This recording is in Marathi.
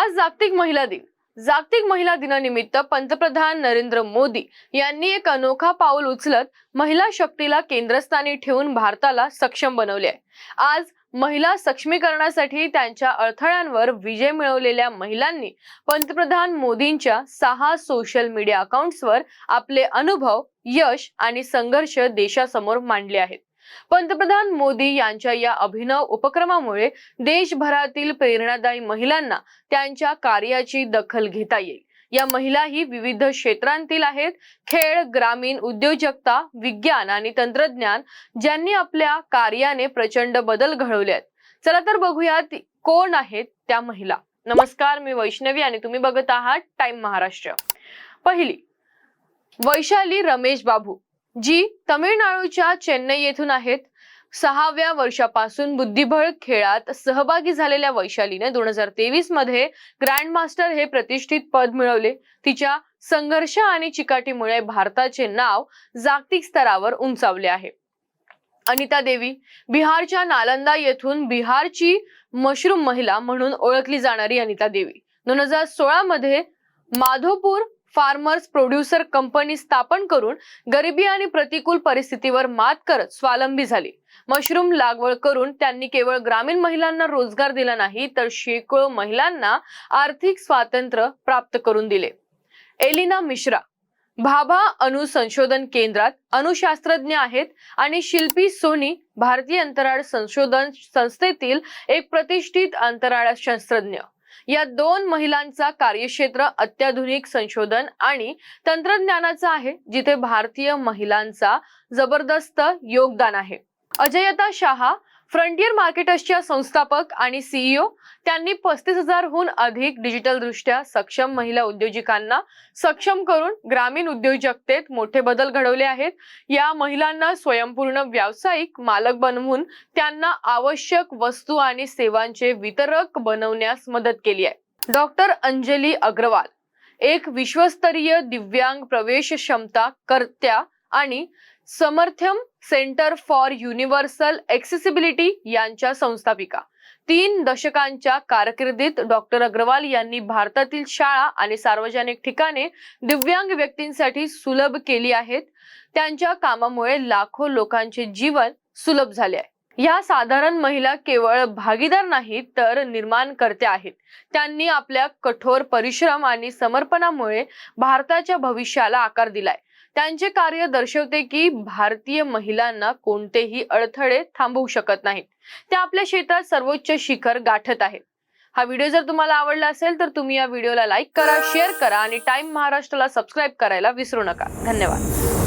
आज जागतिक महिला दिन. जागतिक महिला दिनानिमित्त पंतप्रधान नरेंद्र मोदी यांनी एक अनोखा पाऊल उचलत महिला शक्तीला केंद्रस्थानी ठेवून भारताला सक्षम बनवले. आहे आज महिला सक्षमीकरणासाठी त्यांच्या अडथळ्यांवर विजय मिळवलेल्या महिलांनी पंतप्रधान मोदींच्या सहा सोशल मीडिया अकाउंट्सवर आपले अनुभव यश आणि संघर्ष देशासमोर मांडले आहेत. पंतप्रधान मोदी यांच्या या अभिनव उपक्रमामुळे देशभरातील प्रेरणादायी महिलांना त्यांच्या कार्याची दखल घेता येईल. या महिलाही विविध क्षेत्रांतील आहेत. खेळ ग्रामीण उद्योजकता विज्ञान आणि तंत्रज्ञान ज्यांनी आपल्या कार्याने प्रचंड बदल घडवले आहेत. चला तर बघूयात कोण आहेत त्या महिला. नमस्कार मी वैष्णवी आणि तुम्ही बघत आहात टाइम महाराष्ट्र. पहिली वैशाली रमेश बाबू. जी तमिळनाडूच्या चेन्नई येथून आहेत. सहाव्या वर्षापासून बुद्धिबळ खेळात सहभागी झालेल्या वैशालीने दोन हजार तेवीसमध्ये ग्रँडमास्टर हे प्रतिष्ठित पद मिळवले. तिच्या संघर्ष आणि चिकाटीमुळे भारताचे नाव जागतिक स्तरावर उंचावले आहे. अनिता देवी बिहारच्या नालंदा येथून बिहारची मशरूम महिला म्हणून ओळखली जाणारी अनिता देवी. दोन हजार सोळा मध्ये माधोपूर फार्मर्स प्रोड्युसर कंपनी स्थापन करून गरिबी आणि प्रतिकूल परिस्थितीवर मात करत स्वावलंबी झाली. मशरूम लागवड करून त्यांनी केवळ ग्रामीण महिलांना रोजगार दिला नाही तर शेकडो महिलांना आर्थिक स्वातंत्र्य प्राप्त करून दिले. एलिना मिश्रा भाभा अणु संशोधन केंद्रात अणुशास्त्रज्ञ आहेत आणि शिल्पी सोनी भारतीय अंतराळ संशोधन संस्थेतील एक प्रतिष्ठित अंतराळ शास्त्रज्ञ. या दोन महिलांचा कार्यक्षेत्र अत्याधुनिक संशोधन आणि तंत्रज्ञानाचा आहे जिथे भारतीय महिलांचा जबरदस्त योगदान आहे. अजयता शहा फ्रंटियर मार्केटर्सच्या संस्थापक आणि सीईओ त्यांनी पस्तीस हजारहून अधिक डिजिटल दृष्ट्या सक्षम महिला उद्योजकांना सक्षम करून ग्रामीण उद्योजकतेत मोठे बदल घडवले आहेत. या महिलांना स्वयंपूर्ण व्यावसायिक मालक बनवून त्यांना आवश्यक वस्तू आणि सेवांचे वितरक बनवण्यास मदत केली आहे. डॉक्टर अंजली अग्रवाल एक विश्वस्तरीय दिव्यांग प्रवेश क्षमता कर्त्या आणि Samarthyam centre for universal accessibility यांच्या संस्थापिका. तीन दशकांच्या कारकिर्दीत डॉक्टर अग्रवाल यांनी भारतातील शाळा आणि सार्वजनिक ठिकाणे दिव्यांग व्यक्तींसाठी सुलभ केली आहेत. त्यांच्या कामामुळे लाखो लोकांचे जीवन सुलभ झाले आहे. या साधारण महिला केवळ भागीदार नाहीत तर निर्माणकर्त्या आहेत. त्यांनी आपल्या कठोर परिश्रम आणि समर्पणामुळे भारताच्या भविष्याला आकार दिलाय. त्यांचे कार्य दर्शवते की भारतीय महिलांना कोणतेही अडथळे थांबवू शकत नाहीत. त्या आपल्या क्षेत्रात सर्वोच्च शिखर गाठत आहेत. हा व्हिडिओ जर तुम्हाला आवडला असेल तर तुम्ही या व्हिडिओला लाईक करा शेअर करा आणि टाइम महाराष्ट्राला सबस्क्राईब करायला विसरू नका. धन्यवाद.